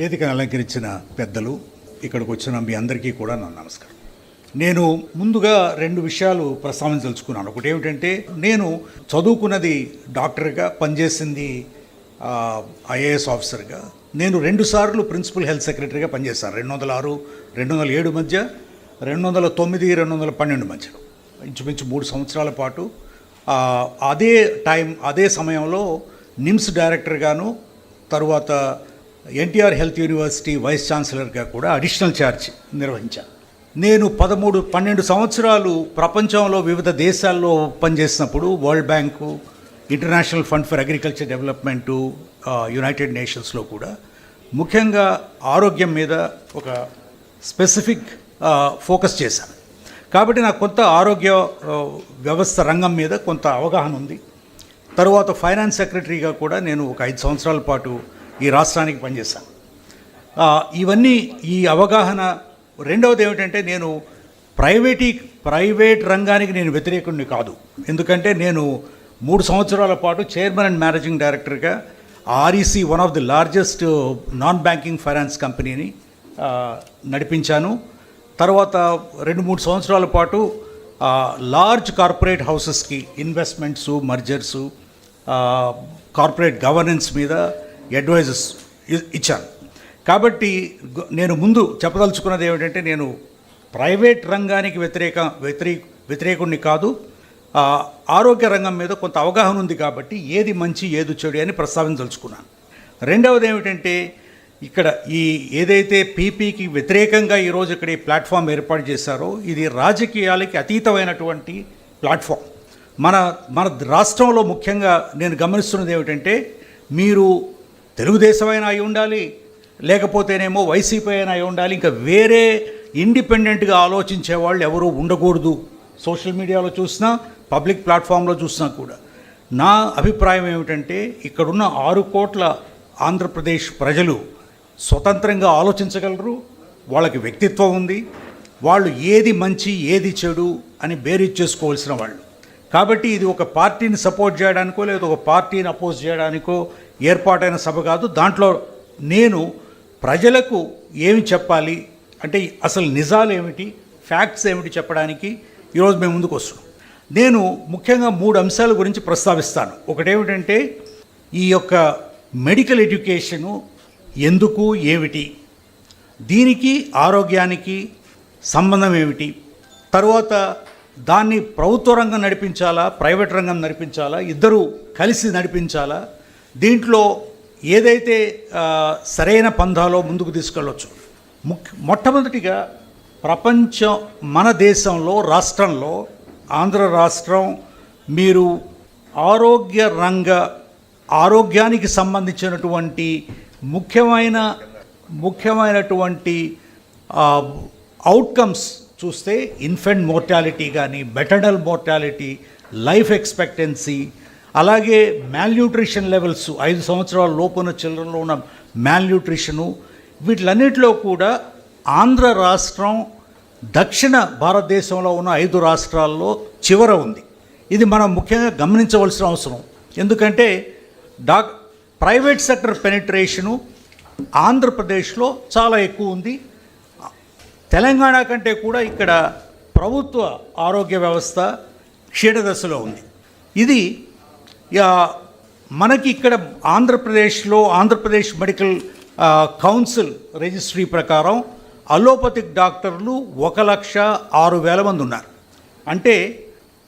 వేదికను అలంకరించిన పెద్దలు ఇక్కడికి వచ్చిన మీ అందరికీ కూడా నా నమస్కారం. నేను ముందుగా రెండు విషయాలు ప్రస్తావించదలుచుకున్నాను ఒకటి ఏమిటంటే నేను చదువుకున్నది డాక్టర్గా పనిచేసింది ఐఏఎస్ ఆఫీసర్గా. నేను రెండుసార్లు ప్రిన్సిపల్ హెల్త్ సెక్రటరీగా పనిచేశాను. రెండు వందల ఆరు రెండు వందల ఏడు మధ్య రెండు వందల తొమ్మిది రెండు వందల పన్నెండు మధ్య ఇంచుమించు మూడు సంవత్సరాల పాటు అదే టైం అదే సమయంలో నిమ్స్ డైరెక్టర్గాను తరువాత ఎన్టీఆర్ హెల్త్ యూనివర్సిటీ వైస్ ఛాన్సలర్గా కూడా అడిషనల్ ఛార్జ్ నిర్వహించాను. నేను పదమూడు పన్నెండు సంవత్సరాలు ప్రపంచంలో వివిధ దేశాల్లో పనిచేసినప్పుడు World Bank International Fund for Agriculture Development United నేషన్స్లో కూడా ముఖ్యంగా ఆరోగ్యం మీద ఒక స్పెసిఫిక్ ఫోకస్ చేశాను. కాబట్టి నాకు కొంత ఆరోగ్య వ్యవస్థ రంగం మీద కొంత అవగాహన ఉంది. తరువాత ఫైనాన్స్ సెక్రటరీగా కూడా నేను ఒక ఐదు సంవత్సరాల పాటు ఈ రాష్ట్రానికి పనిచేశాను. ఇవన్నీ ఈ అవగాహన రెండవది ఏమిటంటే నేను ప్రైవేటీ ప్రైవేట్ రంగానికి నేను వ్యతిరేకుడిని కాదు. ఎందుకంటే నేను మూడు సంవత్సరాల పాటు చైర్మన్ అండ్ మేనేజింగ్ డైరెక్టర్గా REC one of the largest non banking finance కంపెనీని నడిపించాను. తర్వాత రెండు మూడు సంవత్సరాల పాటు లార్జ్ కార్పొరేట్ హౌసెస్కి ఇన్వెస్ట్మెంట్స్ మర్జర్సు కార్పొరేట్ గవర్నెన్స్ మీద అడ్వైజెస్ ఇ- ఇచ్చాను. కాబట్టి నేను ముందు చెప్పదలుచుకున్నది ఏమిటంటే నేను ప్రైవేట్ రంగానికి వ్యతిరేక వ్యతిరే వ్యతిరేకుడిని కాదు ఆరోగ్య రంగం మీద కొంత అవగాహన ఉంది కాబట్టి ఏది మంచి ఏది చెడు అని ప్రస్తావించదలుచుకున్నాను. రెండవది ఏమిటంటే ఇక్కడ ఈ ఏదైతే పీపీకి వ్యతిరేకంగా ఈరోజు ఇక్కడ ఈ ప్లాట్ఫామ్ ఏర్పాటు చేశారో ఇది రాజకీయాలకి అతీతమైనటువంటి ప్లాట్ఫామ్. మన మన రాష్ట్రంలో ముఖ్యంగా నేను గమనిస్తున్నది ఏమిటంటే మీరు తెలుగుదేశమైనా అయి ఉండాలి లేకపోతేనేమో వైసీపీ అయినా అయి ఉండాలి ఇంకా వేరే ఇండిపెండెంట్గా ఆలోచించే వాళ్ళు ఎవరూ ఉండకూడదు. సోషల్ మీడియాలో చూసినా పబ్లిక్ ప్లాట్ఫామ్లో చూసినా కూడా. నా అభిప్రాయం ఏమిటంటే ఇక్కడున్న ఆరు కోట్ల ఆంధ్రప్రదేశ్ ప్రజలు స్వతంత్రంగా ఆలోచించగలరు వాళ్ళకి వ్యక్తిత్వం ఉంది వాళ్ళు ఏది మంచి ఏది చెడు అని బేరీజ్ చేసుకోవాల్సిన వాళ్ళు. కాబట్టి ఇది ఒక పార్టీని సపోర్ట్ చేయడానికో లేదా ఒక పార్టీని అపోజ్ చేయడానికో ఏర్పాటైన సభ కాదు. దాంట్లో నేను ప్రజలకు ఏమి చెప్పాలి? అంటే అసలు నిజాలు ఏమిటి? ఫ్యాక్ట్స్ ఏమిటి చెప్పడానికి? ఈరోజు మేము ముందుకు వస్తున్నాం. నేను ముఖ్యంగా మూడు అంశాల గురించి ప్రస్తావిస్తాను. ఒకటేమిటంటే ఈ యొక్క మెడికల్ ఎడ్యుకేషను ఎందుకు ఏమిటి? దీనికి ఆరోగ్యానికి సంబంధం ఏమిటి? తర్వాత దాన్ని ప్రభుత్వ రంగం నడిపించాలా ప్రైవేట్ రంగం నడిపించాలా ఇద్దరు కలిసి నడిపించాలా దీంట్లో ఏదైతే సరైన పంధాలో ముందుకు తీసుకెళ్ళవచ్చు ముఖ్య మొట్టమొదటిగా ప్రపంచం మన దేశంలో రాష్ట్రంలో ఆంధ్ర రాష్ట్రం మీరు ఆరోగ్య రంగ ఆరోగ్యానికి సంబంధించినటువంటి ముఖ్యమైన ముఖ్యమైనటువంటి అవుట్కమ్స్ చూస్తే ఇన్ఫెంట్ మోర్టాలిటీ కానీ మెటర్నల్ మోర్టాలిటీ లైఫ్ ఎక్స్పెక్టెన్సీ అలాగే మ్యాల్న్యూట్రిషన్ లెవెల్స్ ఐదు సంవత్సరాల లోపున చిల్డ్రన్లో ఉన్న మ్యాల్న్యూట్రిషను వీటిలన్నిటిలో కూడా ఆంధ్ర రాష్ట్రం దక్షిణ భారతదేశంలో ఉన్న ఐదు రాష్ట్రాల్లో చివర ఉంది. ఇది మనం ముఖ్యంగా గమనించవలసిన అవసరం. ఎందుకంటే డాక్ ప్రైవేట్ సెక్టర్ పెనిట్రేషను ఆంధ్రప్రదేశ్లో చాలా ఎక్కువ ఉంది. తెలంగాణ కంటే కూడా ఇక్కడ ప్రభుత్వ ఆరోగ్య వ్యవస్థ క్షీణదశలో ఉంది. ఇది మనకి ఇక్కడ ఆంధ్రప్రదేశ్లో ఆంధ్రప్రదేశ్ మెడికల్ కౌన్సిల్ రిజిస్ట్రీ ప్రకారం అలోపతిక్ డాక్టర్లు ఒక లక్ష ఆరు వేల మంది ఉన్నారు. అంటే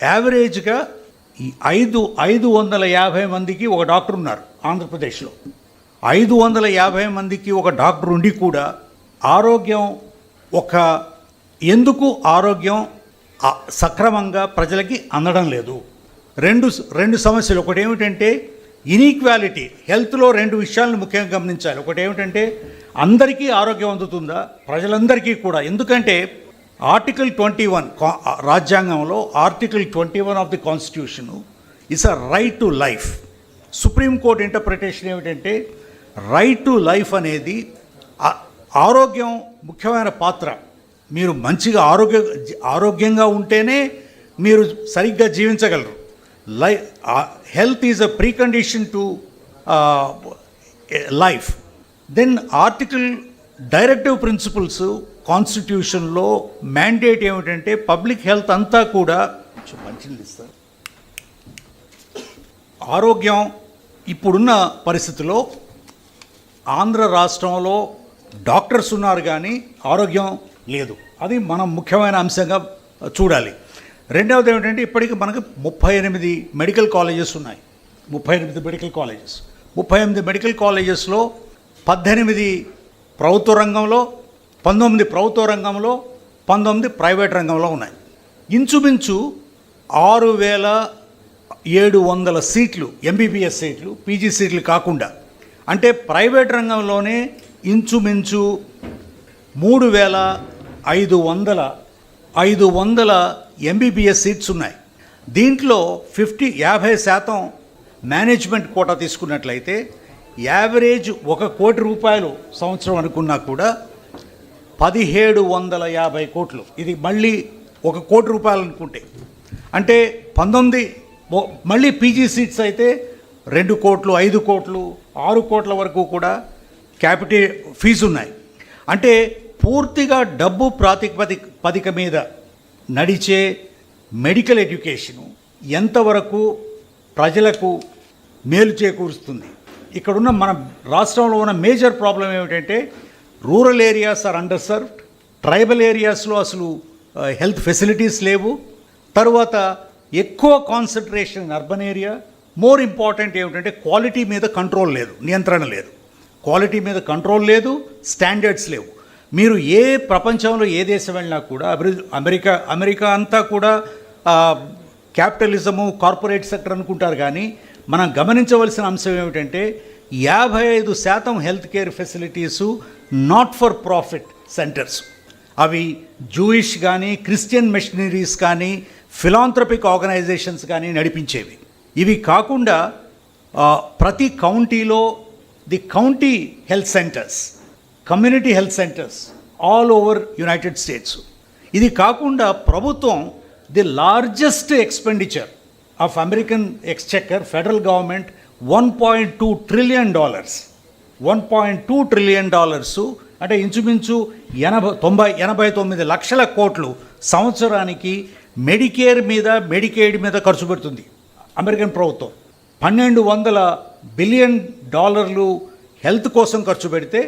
యావరేజ్గా ఈ ఐదు ఐదు వందల యాభై మందికి ఒక డాక్టర్ ఉన్నారు ఆంధ్రప్రదేశ్లో. ఐదు వందల యాభై మందికి ఒక డాక్టర్ ఉండి కూడా ఆరోగ్యం ఒక ఎందుకు ఆరోగ్యం సక్రమంగా ప్రజలకి అందడం లేదు? రెండు రెండు సమస్యలు. ఒకటి ఏమిటంటే ఇనీక్వాలిటీ హెల్త్లో రెండు విషయాలను ముఖ్యంగా గమనించాలి. ఒకటి ఏమిటంటే అందరికీ ఆరోగ్యం అందుతుందా? ప్రజలందరికీ కూడా. ఎందుకంటే ఆర్టికల్ ట్వంటీ వన్ రాజ్యాంగంలో article twenty one of the constitution is a right to life. Supreme court interpretation ఏమిటంటే రైట్ టు లైఫ్ అనేది ఆరోగ్యం ముఖ్యమైన పాత్ర. మీరు మంచిగా ఆరోగ్య ఆరోగ్యంగా ఉంటేనే మీరు సరిగ్గా జీవించగలరు. లై health is a precondition to life. Then article directive principles కాన్స్టిట్యూషన్లో మ్యాండేట్ ఏమిటంటే పబ్లిక్ హెల్త్ అంతా కూడా కొంచెం ఇస్తారు? ఆరోగ్యం ఇప్పుడున్న పరిస్థితిలో ఆంధ్ర రాష్ట్రంలో డాక్టర్స్ ఉన్నారు కానీ ఆరోగ్యం లేదు. అది మనం ముఖ్యమైన అంశంగా చూడాలి. రెండవది ఏమిటంటే ఇప్పటికి మనకు ముప్పై ఎనిమిది మెడికల్ కాలేజెస్ ఉన్నాయి. ముప్పై ఎనిమిది మెడికల్ కాలేజెస్. ముప్పై ఎనిమిది మెడికల్ కాలేజెస్లో పద్దెనిమిది ప్రభుత్వ రంగంలో పంతొమ్మిది ప్రభుత్వ రంగంలో పంతొమ్మిది ప్రైవేట్ రంగంలో ఉన్నాయి. ఇంచుమించు ఆరు వేల ఏడు వందల సీట్లు ఎంబీబీఎస్ సీట్లు పీజీ సీట్లు కాకుండా అంటే ప్రైవేట్ రంగంలోనే ఇంచుమించు మూడు వేల ఐదు వందల ఐదు వందల ఎంబీబీఎస్ సీట్స్ ఉన్నాయి. దీంట్లో ఫిఫ్టీ యాభై శాతం మేనేజ్మెంట్ కోటా తీసుకున్నట్లయితే యావరేజ్ ఒక కోటి రూపాయలు సంవత్సరం అనుకున్నా కూడా పదిహేడు వందల యాభై కోట్లు. ఇది మళ్ళీ ఒక కోటి రూపాయలు అనుకుంటే. అంటే పంతొమ్మిది మళ్ళీ పీజీ సీట్స్ అయితే రెండు కోట్లు ఐదు కోట్లు ఆరు కోట్ల వరకు కూడా క్యాపిటల్ ఫీజు ఉన్నాయి. అంటే పూర్తిగా డబ్బు ప్రాతిపదిక పదిక మీద నడిచే మెడికల్ ఎడ్యుకేషను ఎంతవరకు ప్రజలకు మేలు చేకూరుస్తుంది. ఇక్కడున్న మన రాష్ట్రంలో ఉన్న మేజర్ ప్రాబ్లం ఏమిటంటే rural areas are underserved. Tribal ఏరియాస్లో అసలు హెల్త్ ఫెసిలిటీస్ లేవు. తర్వాత ఎక్కువ concentration urban area. More important ఏమిటంటే క్వాలిటీ మీద కంట్రోల్ లేదు నియంత్రణ లేదు. క్వాలిటీ మీద కంట్రోల్ లేదు స్టాండర్డ్స్ లేవు. మీరు ఏ ప్రపంచంలో ఏ దేశం వెళ్ళినా కూడా అభివృద్ధి అమెరికా అమెరికా అంతా కూడా క్యాపిటలిజము కార్పొరేట్ సెక్టర్ అనుకుంటారు కానీ మనం గమనించవలసిన అంశం ఏమిటంటే యాభై ఐదు శాతం health care facilities not for profit centres. అవి జూయిష్ కానీ క్రిస్టియన్ మిషనరీస్ కానీ ఫిలాంథ్రపిక్ ఆర్గనైజేషన్స్ కానీ నడిపించేవి. ఇవి కాకుండా ప్రతి కౌంటీలో the county health centres community health centres all over United States. ఇది కాకుండా ప్రభుత్వం the largest expenditure of American exchequer federal government one point two trillion dollars. One point two trillion dollars అంటే ఇంచుమించు ఎనభై తొంభై ఎనభై తొమ్మిది లక్షల కోట్లు సంవత్సరానికి మెడికేర్ మీద మెడికేడ్ మీద ఖర్చు పెడుతుంది అమెరికన్ ప్రభుత్వం. పన్నెండు వందల బిలియన్ డాలర్లు హెల్త్ కోసం ఖర్చు పెడితే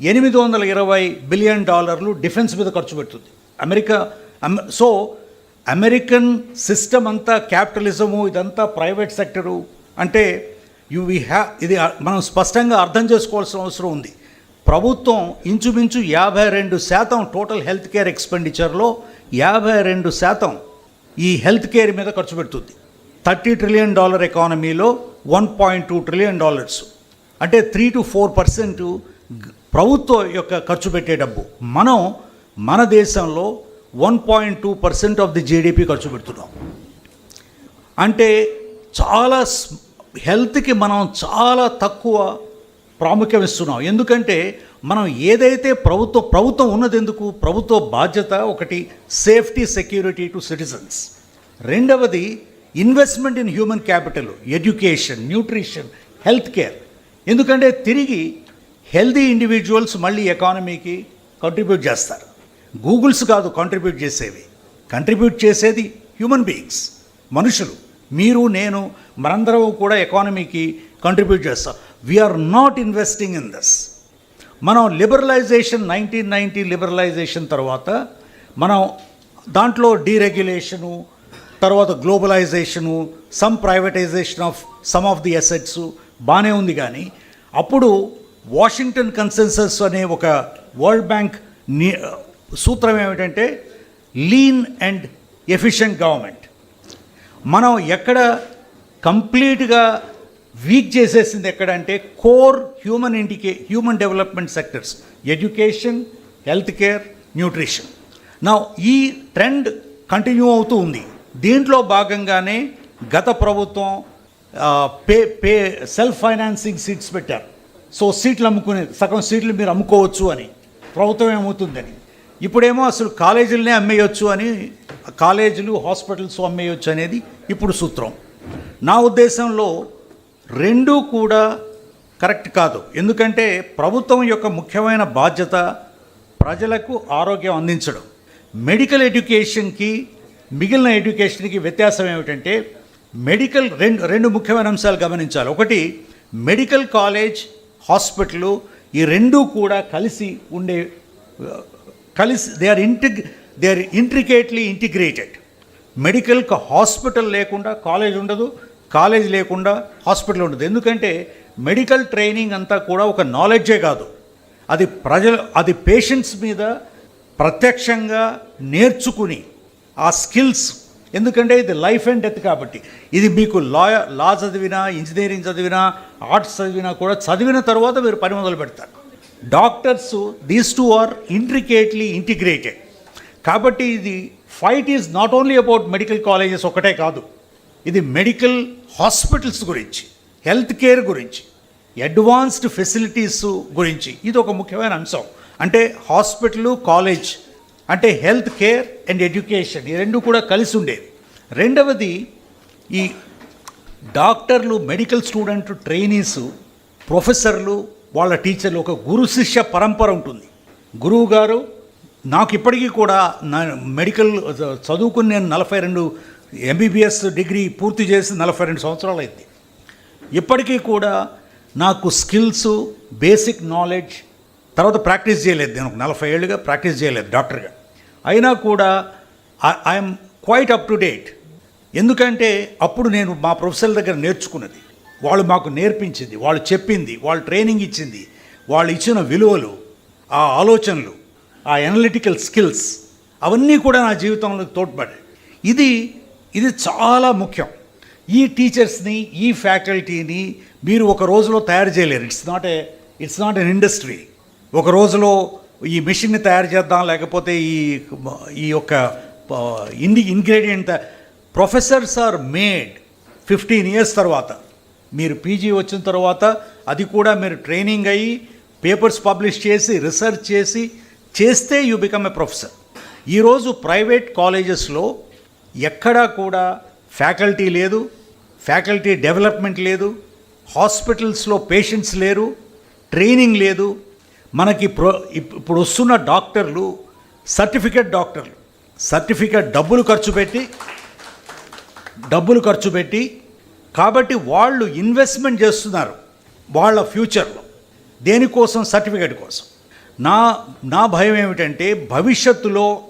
ఎనిమిది వందల ఇరవై బిలియన్ డాలర్లు డిఫెన్స్ మీద ఖర్చు పెడుతుంది. అమెరికా సో అమెరికన్ సిస్టమ్ అంతా క్యాపిటలిజము ఇదంతా ప్రైవేట్ సెక్టరు అంటే యు వి హ్యా ఇది మనం స్పష్టంగా అర్థం చేసుకోవాల్సిన అవసరం ఉంది. ప్రభుత్వం ఇంచుమించు యాభై రెండు శాతం టోటల్ హెల్త్ కేర్ ఎక్స్పెండిచర్లో యాభై రెండు శాతం ఈ హెల్త్ కేర్ మీద ఖర్చు పెడుతుంది. థర్టీ ట్రిలియన్ డాలర్ ఎకానమీలో one point two trillion dollars. అంటే త్రీ టు ఫోర్ పర్సెంట్ ప్రభుత్వం యొక్క ఖర్చు పెట్టే డబ్బు. మనం మన దేశంలో one point two percent of the GDP ఖర్చు పెడుతున్నాం. అంటే చాలా హెల్త్కి మనం చాలా తక్కువ ప్రాముఖ్యం ఇస్తున్నాం. ఎందుకంటే మనం ఏదైతే ప్రభుత్వ ప్రభుత్వం ఉన్నది ఎందుకు ప్రభుత్వ బాధ్యత ఒకటి సేఫ్టీ సెక్యూరిటీ టు సిటిజన్స్ రెండవది investment in human capital education nutrition health care ఎందుకంటే తిరిగి హెల్దీ ఇండివిజువల్స్ మళ్ళీ ఎకానమీకి కంట్రిబ్యూట్ చేస్తారు. గూగుల్స్ కాదు కాంట్రిబ్యూట్ చేసేవి. కంట్రిబ్యూట్ చేసేది హ్యూమన్ బీయింగ్స్ మనుషులు. మీరు నేను మనందరం కూడా ఎకానమీకి కంట్రిబ్యూట్ చేస్తాం. We are not investing in this మనం లిబరలైజేషన్ నైన్టీన్ నైంటీ లిబరలైజేషన్ తర్వాత మనం దాంట్లో డీరెగ్యులేషను తర్వాత globalisation some privatisation of some of the assets బాగానే ఉంది కానీ అప్పుడు వాషింగ్టన్ కన్సెన్సస్ అనే ఒక వరల్డ్ బ్యాంక్ సూత్రం ఏమిటంటే లీన్ అండ్ ఎఫిషియంట్ గవర్నమెంట్. మనం ఎక్కడ కంప్లీట్గా వీక్ చేసేసింది ఎక్కడంటే core human ఇండికే human development sectors education health care nutrition. నా ఈ ట్రెండ్ కంటిన్యూ అవుతూ ఉంది. దీంట్లో భాగంగానే గత ప్రభుత్వం pay pay self financing seats పెట్టారు. సో సీట్లు అమ్ముకునే సగం సీట్లు మీరు అమ్ముకోవచ్చు అని. ప్రభుత్వం ఏమవుతుందని. ఇప్పుడేమో అసలు కాలేజీలనే అమ్మేయొచ్చు అని కాలేజీలు హాస్పిటల్స్ అమ్మేయొచ్చు అనేది ఇప్పుడు సూత్రం. నా ఉద్దేశంలో రెండూ కూడా కరెక్ట్ కాదు. ఎందుకంటే ప్రభుత్వం యొక్క ముఖ్యమైన బాధ్యత ప్రజలకు ఆరోగ్యం అందించడం. మెడికల్ ఎడ్యుకేషన్కి మిగిలిన ఎడ్యుకేషన్కి వ్యత్యాసం ఏమిటంటే మెడికల్ రెండు రెండు ముఖ్యమైన అంశాలు గమనించాలి. ఒకటి మెడికల్ కాలేజ్ హాస్పిటల్ ఈ రెండూ కూడా కలిసి ఉండే కలిసి they are ఇంటిగ్ they are intricately integrated medical hospital లేకుండా కాలేజ్ ఉండదు కాలేజ్ లేకుండా హాస్పిటల్ ఉండదు. ఎందుకంటే మెడికల్ ట్రైనింగ్ అంతా కూడా ఒక నాలెడ్జే కాదు. అది ప్రజలు అది పేషెంట్స్ మీద ప్రత్యక్షంగా నేర్చుకుని ఆ స్కిల్స్ ఎందుకంటే ఇది లైఫ్ అండ్ డెత్ కాబట్టి. ఇది మీకు లా లా చదివినా ఇంజనీరింగ్ చదివినా ఆర్ట్స్ చదివినా కూడా చదివిన తర్వాత మీరు పని మొదలు పెడతారు. Doctors these two are intricately integrated కాబట్టి ఇది fight is not only about medical colleges ఒకటే కాదు. ఇది మెడికల్ హాస్పిటల్స్ గురించి హెల్త్ కేర్ గురించి అడ్వాన్స్డ్ ఫెసిలిటీస్ గురించి. ఇది ఒక ముఖ్యమైన అంశం. అంటే హాస్పిటల్ కాలేజ్ అంటే హెల్త్ కేర్ అండ్ ఎడ్యుకేషన్ ఈ రెండు కూడా కలిసి ఉండేది రెండవది ఈ డాక్టర్లు మెడికల్ స్టూడెంట్ ట్రైనీస్ ప్రొఫెసర్లు వాళ్ళ టీచర్లు ఒక గురు శిష్య పరంపర ఉంటుంది. గురువు గారు నాకు ఇప్పటికీ కూడా నా మెడికల్ చదువుకుని నేను నలభై రెండు ఎంబీబీఎస్ డిగ్రీ పూర్తి చేసి నలభై రెండు సంవత్సరాలు అయింది. ఇప్పటికీ కూడా నాకు స్కిల్స్ బేసిక్ నాలెడ్జ్ తర్వాత ప్రాక్టీస్ చేయలేదు నేను ఒక నలభై ఏళ్ళుగా ప్రాక్టీస్ చేయలేదు డాక్టర్గా. అయినా కూడా I'm quite up to date ఎందుకంటే అప్పుడు నేను మా ప్రొఫెసర్ దగ్గర నేర్చుకున్నది. వాళ్ళు మాకు నేర్పించింది వాళ్ళు చెప్పింది వాళ్ళు ట్రైనింగ్ ఇచ్చింది వాళ్ళు ఇచ్చిన విలువలు ఆ ఆలోచనలు ఆ ఎనలిటికల్ స్కిల్స్ అవన్నీ కూడా నా జీవితంలో తోడ్పడాయి ఇది ఇది చాలా ముఖ్యం. ఈ టీచర్స్ని ఈ ఫ్యాకల్టీని మీరు ఒక రోజులో తయారు చేయలేరు. It's not a it's not an industry ఒక రోజులో ఈ మిషన్ని తయారు చేద్దాం లేకపోతే ఈ ఈ యొక్క ఇండి ingredient professors are made fifteen years తర్వాత. మీరు పీజీ వచ్చిన తర్వాత అది కూడా మీరు ట్రైనింగ్ అయ్యి పేపర్స్ పబ్లిష్ చేసి రీసెర్చ్ చేసి చేస్తే యూ బికమ్ ఎ ప్రొఫెసర్ ఈరోజు ప్రైవేట్ కాలేజెస్లో ఎక్కడా కూడా ఫ్యాకల్టీ లేదు ఫ్యాకల్టీ డెవలప్మెంట్ లేదు హాస్పిటల్స్లో పేషెంట్స్ లేరు ట్రైనింగ్ లేదు మనకి ప్రో ఇప్పుడు వస్తున్న డాక్టర్లు సర్టిఫికేట్ డాక్టర్లు సర్టిఫికేట్ డబ్బులు ఖర్చు పెట్టి డబ్బులు ఖర్చు పెట్టి కాబట్టి వాళ్ళు ఇన్వెస్ట్మెంట్ చేస్తున్నారు వాళ్ళ ఫ్యూచర్లో. దేనికోసం? సర్టిఫికేట్ కోసం. నా నా భయం ఏమిటంటే భవిష్యత్తులో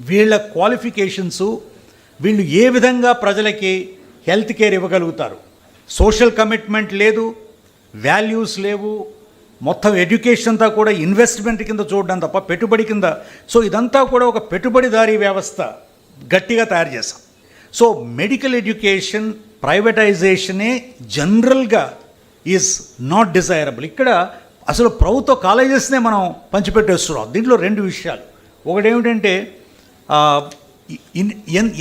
వీళ్ళ క్వాలిఫికేషన్స్ వీళ్ళు ఏ విధంగా ప్రజలకి హెల్త్ కేర్ ఇవ్వగలుగుతారు? సోషల్ కమిట్మెంట్ లేదు వాల్యూస్ లేవు మొత్తం ఎడ్యుకేషన్ అంతా కూడా ఇన్వెస్ట్మెంట్ కింద చూడడం తప్ప పెట్టుబడి కింద. సో ఇదంతా కూడా ఒక పెట్టుబడిదారీ వ్యవస్థ గట్టిగా తయారు చేశాం. సో మెడికల్ ఎడ్యుకేషన్ ప్రైవేటైజేషనే జనరల్గా ఈజ్ నాట్ డిజైరబుల్ ఇక్కడ అసలు ప్రభుత్వ కాలేజెస్నే మనం పంచిపెట్టేస్తున్నాం. దీంట్లో రెండు విషయాలు. ఒకటేమిటంటే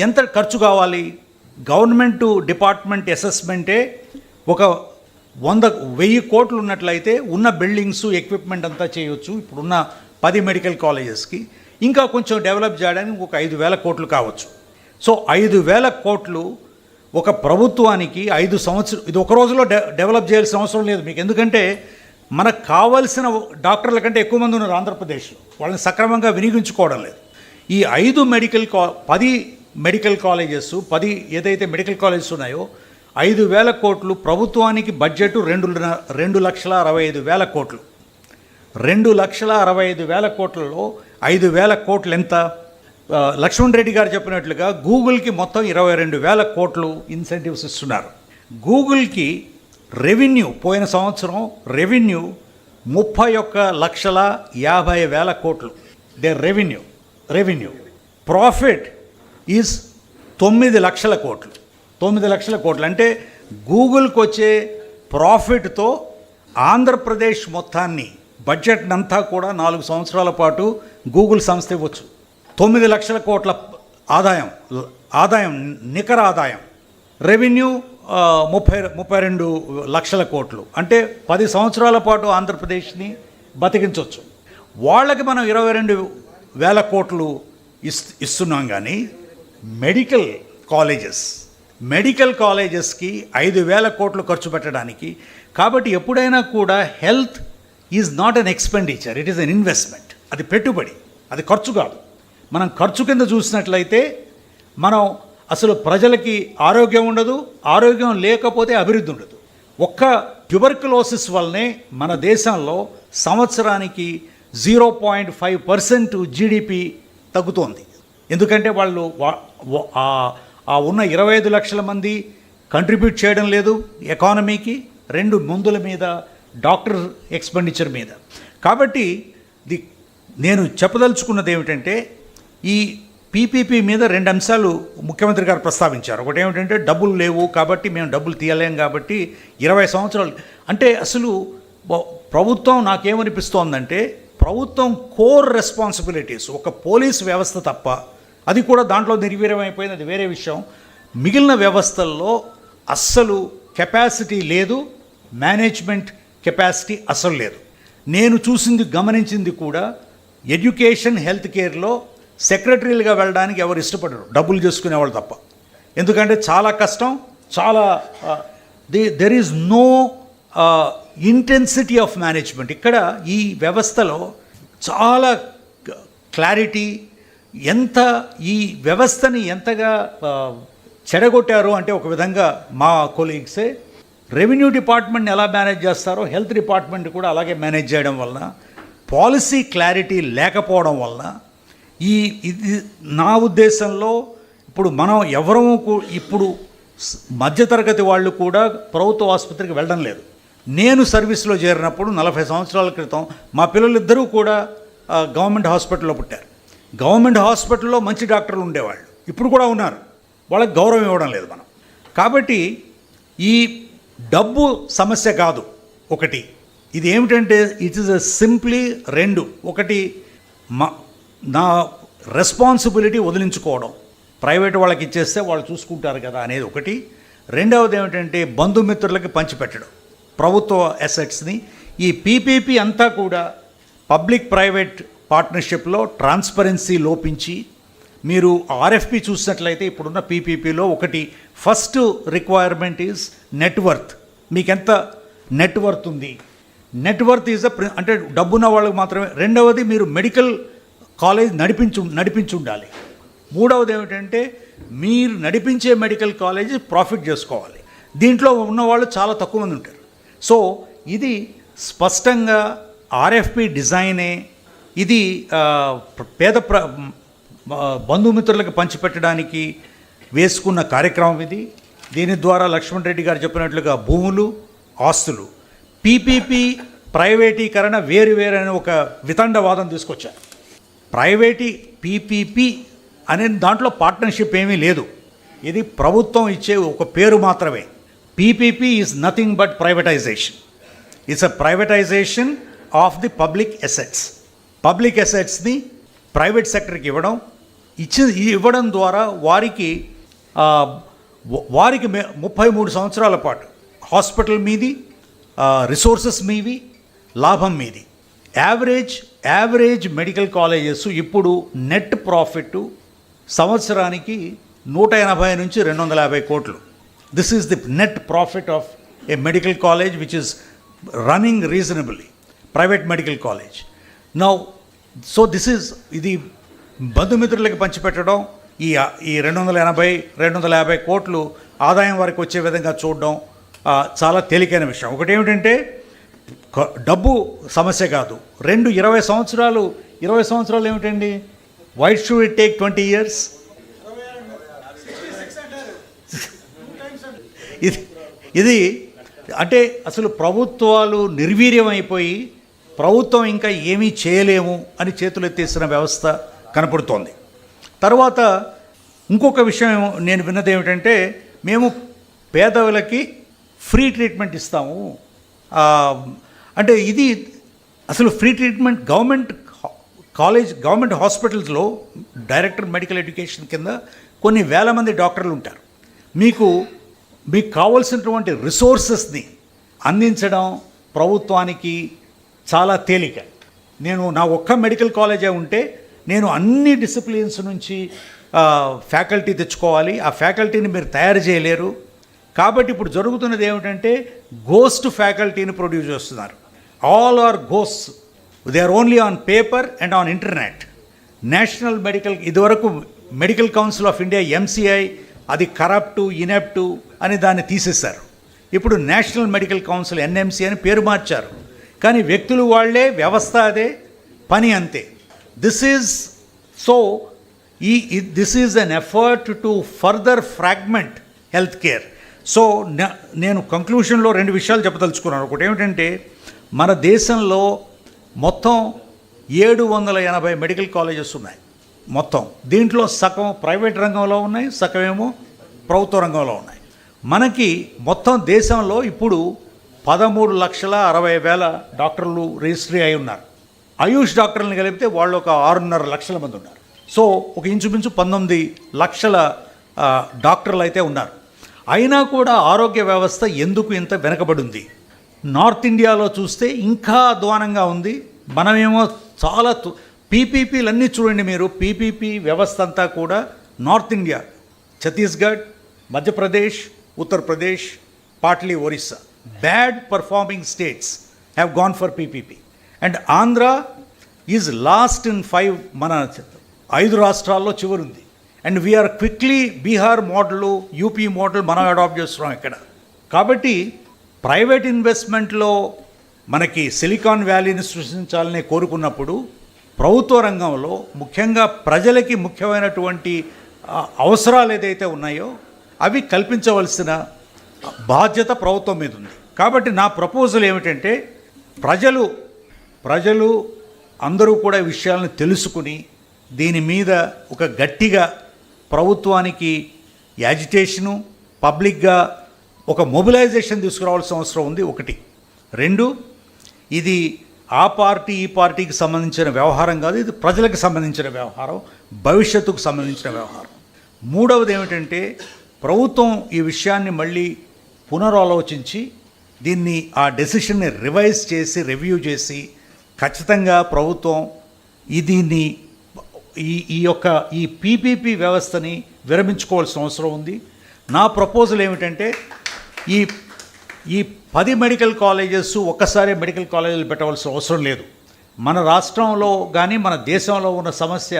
ఎంత ఖర్చు కావాలి? గవర్నమెంట్ డిపార్ట్మెంట్ అసెస్మెంటే ఒక వంద వెయ్యి కోట్లు ఉన్నట్లయితే ఉన్న బిల్డింగ్స్ ఎక్విప్మెంట్ అంతా చేయొచ్చు. ఇప్పుడున్న పది మెడికల్ కాలేజెస్కి. ఇంకా కొంచెం డెవలప్ చేయడానికి ఒక ఐదు వేల కోట్లు కావచ్చు. సో ఐదు వేల కోట్లు ఒక ప్రభుత్వానికి ఐదు సంవత్సరం ఇది ఒక రోజులో డె డెవలప్ చేయాల్సిన అవసరం లేదు మీకు. ఎందుకంటే మనకు కావాల్సిన డాక్టర్ల కంటే ఎక్కువ మంది ఉన్నారు ఆంధ్రప్రదేశ్లో. వాళ్ళని సక్రమంగా వినియోగించుకోవడం లేదు. ఈ ఐదు మెడికల్ కా పది మెడికల్ కాలేజెస్ పది ఏదైతే మెడికల్ కాలేజెస్ ఉన్నాయో ఐదు వేల కోట్లు ప్రభుత్వానికి బడ్జెట్ రెండు రెండు లక్షల అరవై ఐదు వేల కోట్లు. రెండు లక్షల అరవై ఐదు వేల కోట్లలో ఐదు వేల కోట్లు ఎంత? లక్ష్మణ్ రెడ్డి గారు చెప్పినట్లుగా గూగుల్కి మొత్తం ఇరవై రెండు వేల కోట్లు ఇన్సెంటివ్స్ ఇస్తున్నారు. గూగుల్కి రెవెన్యూ పోయిన సంవత్సరం రెవెన్యూ ముప్పై ఒక్క లక్షల యాభై వేల కోట్లు. Their revenue revenue. Profit is తొమ్మిది లక్షల కోట్లు. తొమ్మిది లక్షల కోట్లు. అంటే గూగుల్కి వచ్చే ప్రాఫిట్తో ఆంధ్రప్రదేశ్ మొత్తాన్ని బడ్జెట్ అంతా కూడా నాలుగు సంవత్సరాల పాటు గూగుల్ సంస్థ ఇవ్వచ్చు. తొమ్మిది లక్షల కోట్ల ఆదాయం ఆదాయం నికర ఆదాయం. రెవెన్యూ ముప్పై ముప్పై రెండు లక్షల కోట్లు. అంటే పది సంవత్సరాల పాటు ఆంధ్రప్రదేశ్ని బతికించవచ్చు వాళ్ళకి మనం ఇరవై రెండు వేల కోట్లు ఇస్ ఇస్తున్నాం కానీ మెడికల్ కాలేజెస్ మెడికల్ కాలేజెస్కి ఐదు వేల కోట్లు ఖర్చు పెట్టడానికి. కాబట్టి ఎప్పుడైనా కూడా health is not an expenditure it is an investment. అది పెట్టుబడి అది ఖర్చు కాదు. మనం ఖర్చు కింద చూసినట్లయితే మనం అసలు ప్రజలకి ఆరోగ్యం ఉండదు ఆరోగ్యం లేకపోతే అభివృద్ధి ఉండదు. ఒక్క ట్యూబర్కులోసిస్ వల్లనే మన దేశంలో సంవత్సరానికి zero point five percent GDP తగ్గుతోంది. ఎందుకంటే వాళ్ళు వా- ఆ- ఆ ఉన్న ఇరవై ఐదు లక్షల మంది కంట్రిబ్యూట్ చేయడం లేదు ఎకానమీకి రెండు మందుల మీద డాక్టర్ ఎక్స్పెండిచర్ మీద. కాబట్టి ది నేను చెప్పదలుచుకున్నది ఏమిటంటే ఈ పీపీపీ మీద రెండు అంశాలు ముఖ్యమంత్రి గారు ప్రస్తావించారు. ఒకటి ఏమిటంటే డబ్బులు లేవు కాబట్టి మేము డబ్బులు తీయలేం కాబట్టి ఇరవై సంవత్సరాలు. అంటే అసలు ప్రభుత్వం నాకేమనిపిస్తోందంటే ప్రభుత్వం కోర్ రెస్పాన్సిబిలిటీస్ ఒక పోలీస్ వ్యవస్థ తప్ప అది కూడా దాంట్లో నిర్వీర్యమైపోయింది. అది వేరే విషయం. మిగిలిన వ్యవస్థల్లో అస్సలు కెపాసిటీ లేదు మేనేజ్మెంట్ కెపాసిటీ అసలు లేదు. నేను చూసింది గమనించింది కూడా ఎడ్యుకేషన్ హెల్త్ కేర్లో సెక్రటరీలుగా వెళ్ళడానికి ఎవరు ఇష్టపడరు. డబ్బులు చేసుకునేవాళ్ళు తప్ప. ఎందుకంటే చాలా కష్టం చాలా the there is no intensity of management ఇక్కడ ఈ వ్యవస్థలో చాలా క్లారిటీ ఎంత ఈ వ్యవస్థని ఎంతగా చెడగొట్టారు అంటే ఒక విధంగా మా కొలీగ్సే రెవెన్యూ డిపార్ట్మెంట్ని ఎలా మేనేజ్ చేస్తారో హెల్త్ డిపార్ట్మెంట్ కూడా అలాగే మేనేజ్ చేయడం వలన పాలసీ క్లారిటీ లేకపోవడం వలన ఈ ఇది నా ఉద్దేశంలో ఇప్పుడు మనం ఎవరూ కూ- ఇప్పుడు మధ్యతరగతి వాళ్ళు కూడా ప్రభుత్వ ఆసుపత్రికి వెళ్ళడం లేదు. నేను సర్వీస్లో చేరినప్పుడు నలభై సంవత్సరాల క్రితం మా పిల్లలిద్దరూ కూడా గవర్నమెంట్ హాస్పిటల్లో పుట్టారు. గవర్నమెంట్ హాస్పిటల్లో మంచి డాక్టర్లు ఉండేవాళ్ళు. ఇప్పుడు కూడా ఉన్నారు. వాళ్ళకి గౌరవం ఇవ్వడం లేదు మనం. కాబట్టి ఈ డబ్బు సమస్య కాదు ఒకటి. ఇది ఏమిటంటే ఇట్ ఇస్ సింప్లీ రెండు. ఒకటి మా నా రెస్పాన్సిబిలిటీ వదిలించుకోవడం. ప్రైవేట్ వాళ్ళకి ఇచ్చేస్తే వాళ్ళు చూసుకుంటారు కదా అనేది ఒకటి. రెండవది ఏమిటంటే బంధుమిత్రులకి పంచిపెట్టడం. ప్రభుత్వ అసెట్స్ని ఈ పీపీపీ అంతా కూడా పబ్లిక్ ప్రైవేట్ పార్ట్నర్షిప్లో ట్రాన్స్పరెన్సీ లోపించి మీరు ఆర్ఎఫ్పి చూసినట్లయితే ఇప్పుడున్న పీపీపీలో ఒకటి. ఫస్ట్ రిక్వైర్మెంట్ ఈజ్ నెట్వర్త్ మీకు ఎంత నెట్వర్త్ ఉంది? నెట్వర్త్ ఈజ్ అ అంటే డబ్బున్న వాళ్ళకి మాత్రమే. రెండవది మీరు మెడికల్ కాలేజ్ నడిపించు నడిపించి ఉండాలి మూడవది ఏమిటంటే మీరు నడిపించే మెడికల్ కాలేజ్ ప్రాఫిట్ చేసుకోవాలి. దీంట్లో ఉన్నవాళ్ళు చాలా తక్కువ మంది ఉంటారు. సో ఇది స్పష్టంగా ఆర్ఎఫ్పి డిజైనే ఇది పేద ప్ర బంధుమిత్రులకు పంచిపెట్టడానికి వేసుకున్న కార్యక్రమం ఇది. దీని ద్వారా లక్ష్మణ్ రెడ్డి గారు చెప్పినట్లుగా భూములు ఆస్తులు పీపీపీ ప్రైవేటీకరణ వేరు వేరు అనే ఒక వితండవాదం తీసుకొచ్చారు. ప్రైవేటీ పీపీపీ అనే దాంట్లో పార్ట్నర్షిప్ ఏమీ లేదు. ఇది ప్రభుత్వం ఇచ్చే ఒక పేరు మాత్రమే. PPP is nothing but privatisation it's a privatisation of the public assets public అసెట్స్ని private సెక్టర్కి ఇవ్వడం ఇచ్చి ఇవ్వడం ద్వారా వారికి వారికి ముప్పై మూడు సంవత్సరాల పాటు హాస్పిటల్ మీది రిసోర్సెస్ మీవి లాభం మీది. యావరేజ్ యావరేజ్ మెడికల్ కాలేజెస్ ఇప్పుడు నెట్ ప్రాఫిట్ సంవత్సరానికి నూట ఎనభై నుంచి రెండు వందల యాభై కోట్లు. This is the net profit of a medical college which is running reasonably private medical college now so this is ఇది బంధుమిత్రులకి పంచిపెట్టడం ఈ ఈ రెండు వందల ఎనభై రెండు వందల యాభై కోట్లు ఆదాయం వారికి వచ్చే విధంగా చూడడం చాలా తేలికైన విషయం. ఒకటి ఏమిటంటే డబ్బు సమస్య కాదు. రెండు ఇరవై సంవత్సరాలు ఇరవై సంవత్సరాలు ఏమిటండి? Why should it take twenty years ఇది ఇది అంటే అసలు ప్రభుత్వాలు నిర్వీర్యం అయిపోయి ప్రభుత్వం ఇంకా ఏమీ చేయలేము అని చేతులెత్తేసిన వ్యవస్థ కనపడుతోంది. తర్వాత ఇంకొక విషయం నేను విన్నది ఏమిటంటే మేము పేదవులకి ఫ్రీ ట్రీట్మెంట్ ఇస్తాము. అంటే ఇది అసలు free treatment government college government హాస్పిటల్స్లో డైరెక్టర్ మెడికల్ ఎడ్యుకేషన్ కింద కొన్ని వేల మంది డాక్టర్లు ఉంటారు. మీకు మీకు కావాల్సినటువంటి రిసోర్సెస్ని అందించడం ప్రభుత్వానికి చాలా తేలిక. నేను నా ఒక్క మెడికల్ కాలేజే ఉంటే నేను అన్ని డిసిప్లిన్స్ నుంచి ఫ్యాకల్టీ తెచ్చుకోవాలి. ఆ ఫ్యాకల్టీని మీరు తయారు చేయలేరు. కాబట్టి ఇప్పుడు జరుగుతున్నది ఏమిటంటే గోస్ట్ ఫ్యాకల్టీని ప్రొడ్యూస్ చేస్తున్నారు. All are ghost they are only on paper and on internet national medical ఇదివరకు medical council of India MCI అది కరప్టు ఇనెప్టు అని దాన్ని తీసేశారు. ఇప్పుడు నేషనల్ మెడికల్ కౌన్సిల్ ఎన్ఎంసీ అని పేరు మార్చారు. కానీ వ్యక్తులు వాళ్ళే వ్యవస్థ అదే పని అంతే. దిస్ ఈజ్ సో ఈ this is an effort to further fragment health care so నేను కంక్లూషన్లో రెండు విషయాలు చెప్పదలుచుకున్నాను. ఒకటి ఏమిటంటే మన దేశంలో మొత్తం ఏడు వందల ఎనభై మెడికల్ కాలేజెస్ ఉన్నాయి. మొత్తం. దీంట్లో సగం ప్రైవేట్ రంగంలో ఉన్నాయి సగం ఏమో ప్రభుత్వ రంగంలో ఉన్నాయి. మనకి మొత్తం దేశంలో ఇప్పుడు పదమూడు లక్షల అరవై వేల డాక్టర్లు రిజిస్ట్రీ అయి ఉన్నారు. ఆయుష్ డాక్టర్లను కలిపితే వాళ్ళు ఒక ఆరున్నర లక్షల మంది ఉన్నారు. సో ఒక ఇంచుమించు పంతొమ్మిది లక్షల డాక్టర్లు అయితే ఉన్నారు. అయినా కూడా ఆరోగ్య వ్యవస్థ ఎందుకు ఇంత వెనకబడింది? నార్త్ ఇండియాలో చూస్తే ఇంకా అధ్వానంగా ఉంది. మనమేమో చాలా పీపీపీలన్నీ చూడండి మీరు. పీపీపీ వ్యవస్థ అంతా కూడా north India Chhattisgarh Madhya Pradesh Uttar Pradesh partly Orissa. Bad performing states have gone for PPP and Andhra is last in five మన ఐదు రాష్ట్రాల్లో చివరుంది. And we are quickly Bihar model UP model మనం adapt చేస్తున్నాం ఇక్కడ. కాబట్టి private ఇన్వెస్ట్మెంట్లో మనకి silicon వ్యాలీని సృష్టించాలని కోరుకున్నప్పుడు ప్రభుత్వ రంగంలో ముఖ్యంగా ప్రజలకి ముఖ్యమైనటువంటి అవసరాలు ఏదైతే ఉన్నాయో అవి కల్పించవలసిన బాధ్యత ప్రభుత్వం మీద ఉంది. కాబట్టి నా ప్రపోజల్ ఏమిటంటే ప్రజలు ప్రజలు అందరూ కూడా విషయాలను తెలుసుకుని దీని మీద ఒక గట్టిగా ప్రభుత్వానికి యాజిటేషను పబ్లిక్గా ఒక మొబిలైజేషన్ తీసుకురావాల్సిన అవసరం ఉంది ఒకటి. రెండు ఇది ఆ పార్టీ ఈ పార్టీకి సంబంధించిన వ్యవహారం కాదు ఇది ప్రజలకు సంబంధించిన వ్యవహారం భవిష్యత్తుకు సంబంధించిన వ్యవహారం. మూడవది ఏమిటంటే ప్రభుత్వం ఈ విషయాన్ని మళ్ళీ పునరాలోచించి దీన్ని ఆ డెసిషన్ని రివైజ్ చేసి రివ్యూ చేసి ఖచ్చితంగా ప్రభుత్వం ఈ దీన్ని ఈ ఈ యొక్క ఈ పీపీపీ వ్యవస్థని విరమించుకోవాల్సిన అవసరం ఉంది. నా ప్రపోజల్ ఏమిటంటే ఈ ఈ పది మెడికల్ కాలేజెస్ ఒక్కసారి మెడికల్ కాలేజీలు పెట్టవలసిన అవసరం లేదు. మన రాష్ట్రంలో కానీ మన దేశంలో ఉన్న సమస్య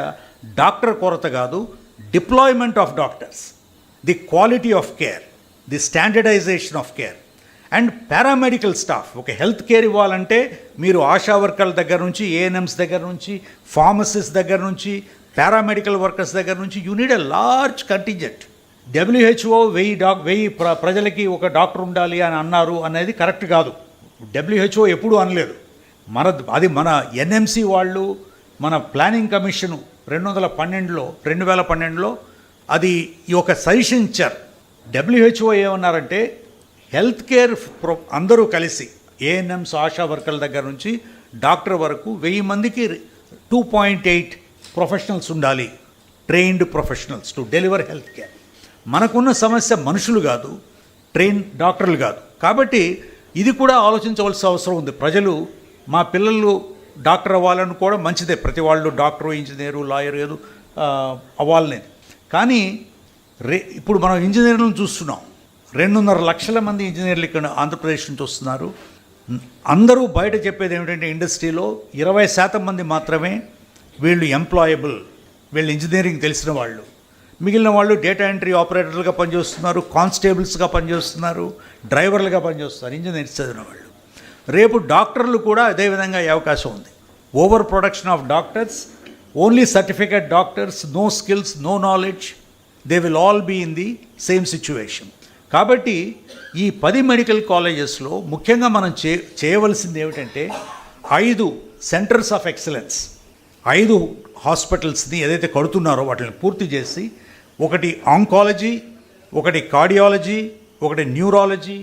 డాక్టర్ కొరత కాదు deployment of doctors the quality of care. The standardisation of care. And paramedical staff ఒక హెల్త్ కేర్ ఇవ్వాలంటే మీరు ఆశా వర్కర్ల దగ్గర నుంచి ఏఎన్ఎంస్ దగ్గర నుంచి ఫార్మసిస్ట్ దగ్గర నుంచి పారామెడికల్ వర్కర్స్ దగ్గర నుంచి you need a large contingent WHO వెయ్యి డాక్ వెయ్యి ప్ర ప్రజలకి ఒక డాక్టర్ ఉండాలి అని అన్నారు అనేది కరెక్ట్ కాదు. డబ్ల్యూహెచ్ఓ ఎప్పుడూ అనలేదు. మన అది మన ఎన్ఎంసి వాళ్ళు మన ప్లానింగ్ కమిషను రెండు వందల పన్నెండులో రెండు వేల పన్నెండులో అది ఈ ఒక సజెషన్ ఇచ్చారు. డబ్ల్యూహెచ్ఓ ఏమన్నారంటే హెల్త్ కేర్ ప్రొ అందరూ కలిసి ఏఎన్ఎంస్ ఆశా వర్కర్ల దగ్గర నుంచి డాక్టర్ వరకు వెయ్యి మందికి టూ పాయింట్ ఎయిట్ ప్రొఫెషనల్స్ ఉండాలి. Trained professionals to deliver health care. మనకున్న సమస్య మనుషులు కాదు ట్రైన్ డాక్టర్లు కాదు. కాబట్టి ఇది కూడా ఆలోచించవలసిన అవసరం ఉంది. ప్రజలు మా పిల్లలు డాక్టర్ అవ్వాలని కూడా మంచిదే. ప్రతి వాళ్ళు డాక్టరు ఇంజనీరు లాయర్ ఏదో అవ్వాలనేది. కానీ రే ఇప్పుడు మనం ఇంజనీర్లను చూస్తున్నాం. రెండున్నర లక్షల మంది ఇంజనీర్లు ఇక్కడ ఆంధ్రప్రదేశ్ నుంచి వస్తున్నారు. అందరూ బయట చెప్పేది ఏమిటంటే ఇండస్ట్రీలో ఇరవై శాతం మంది మాత్రమే వీళ్ళు ఎంప్లాయబుల్ వీళ్ళు ఇంజనీరింగ్ తెలిసిన వాళ్ళు. మిగిలిన వాళ్ళు డేటా ఎంట్రీ ఆపరేటర్లుగా పనిచేస్తున్నారు కానిస్టేబుల్స్గా పనిచేస్తున్నారు డ్రైవర్లుగా పనిచేస్తున్నారు ఇంజనీర్స్ చదివిన వాళ్ళు. రేపు డాక్టర్లు కూడా అదే విధంగా అవకాశం ఉంది. Over production of doctors only certificate doctors no skills no knowledge they will all be in the same situation కాబట్టి ఈ పది మెడికల్ కాలేజెస్లో ముఖ్యంగా మనం చే చేయవలసింది ఏమిటంటే ఐదు సెంటర్స్ ఆఫ్ ఎక్సలెన్స్ ఐదు హాస్పిటల్స్ని ఏదైతే కడుతున్నారో వాటిని పూర్తి చేసి ఒకటి ఆంకాలజీ ఒకటి కార్డియాలజీ ఒకటి న్యూరాలజీ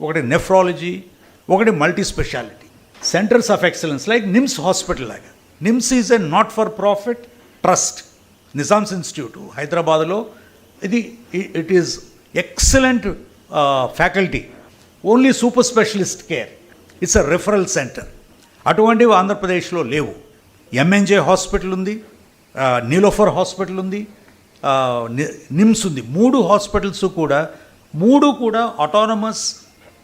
ఒకటి నెఫ్రాలజీ ఒకటి multi speciality centres of excellence like NIMS hospital లాగా. NIMS is a not for profit trust Nizam's institute హైదరాబాద్లో ఇది it is excellent faculty only super specialist care it's a referral centre అటువంటివి ఆంధ్రప్రదేశ్లో లేవు. MNJ hospital ఉంది uh, Niloufer hospital ఉంది uh, ని- నిమ్స్ ఉంది. మూడు హాస్పిటల్స్ కూడా మూడు కూడా autonomous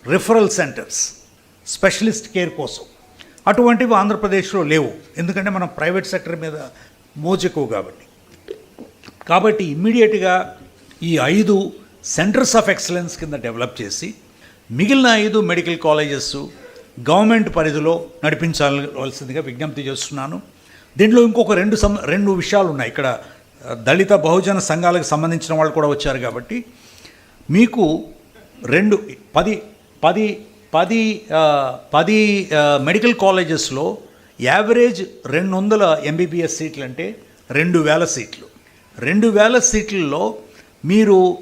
referral centres specialist care కోసం. అటువంటివి ఆంధ్రప్రదేశ్లో లేవు. ఎందుకంటే మనం ప్రైవేట్ సెక్టర్ మీద మోజు కాబట్టి. కాబట్టి ఇమ్మీడియట్గా ఈ ఐదు సెంటర్స్ ఆఫ్ ఎక్సలెన్స్ కింద డెవలప్ చేసి మిగిలిన ఐదు మెడికల్ కాలేజెస్ గవర్నమెంట్ పరిధిలో నడిపించాల్సిందిగా విజ్ఞప్తి చేస్తున్నాను. దీంట్లో ఇంకొక రెండు సం రెండు విషయాలు ఉన్నాయి ఇక్కడ దళిత బహుజన సంఘాలకు సంబంధించిన వాళ్ళు కూడా వచ్చారు కాబట్టి మీకు రెండు పది పది పది పది మెడికల్ కాలేజెస్లో యావరేజ్ రెండు వందల ఎంబీబీఎస్ సీట్లు అంటే రెండు వేల సీట్లు. రెండు వేల సీట్లలో మీరు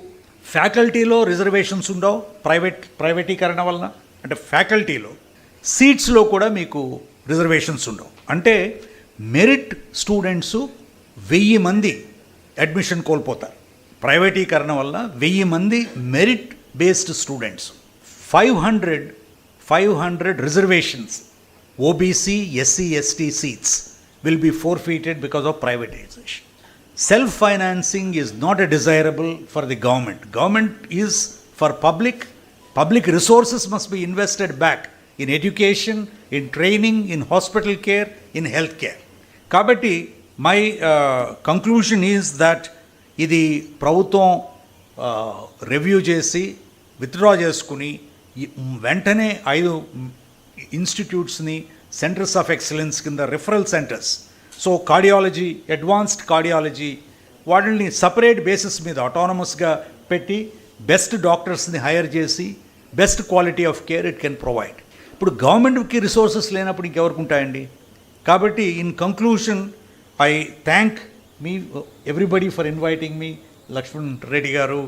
ఫ్యాకల్టీలో రిజర్వేషన్స్ ఉండవు ప్రైవేట్ ప్రైవేటీకరణ వలన అంటే ఫ్యాకల్టీలో సీట్స్లో కూడా మీకు రిజర్వేషన్స్ ఉండవు. అంటే మెరిట్ స్టూడెంట్స్ వెయ్యి మంది అడ్మిషన్ కోల్పోతారు. ప్రైవేటీకరణ వల్ల వెయ్యి మంది merit based students. Five hundred five hundred reservations OBC SC ST seats will be forfeited because of privatisation. Self financing is not a desirable for the government government is for public public resources must be invested back in education in training in hospital care in health care కాబట్టి my conclusion is that ఇది ప్రభుత్వం review చేసి withdraw చేసుకుని వెంటనే ఐదు ఇన్స్టిట్యూట్స్ని centres of excellence కింద referral centres so cardiology advanced cardiology వాటిని సపరేట్ బేసిస్ మీద ఆటోనమస్గా పెట్టి బెస్ట్ డాక్టర్స్ని హైర్ చేసి best quality of care it can provide. ఇప్పుడు గవర్నమెంట్కి రిసోర్సెస్ లేనప్పుడు ఇంకెవరికి ఉంటాయండి? కాబట్టి in conclusion I thank me everybody for inviting me Lakshman Reddy గారు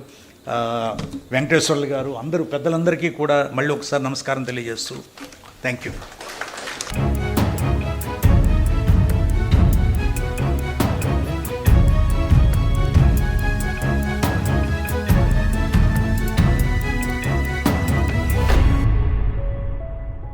వెంకటేశ్వర్లు గారు అందరూ పెద్దలందరికీ కూడా మళ్ళీ ఒకసారి నమస్కారం తెలియజేస్తూ థ్యాంక్ యూ.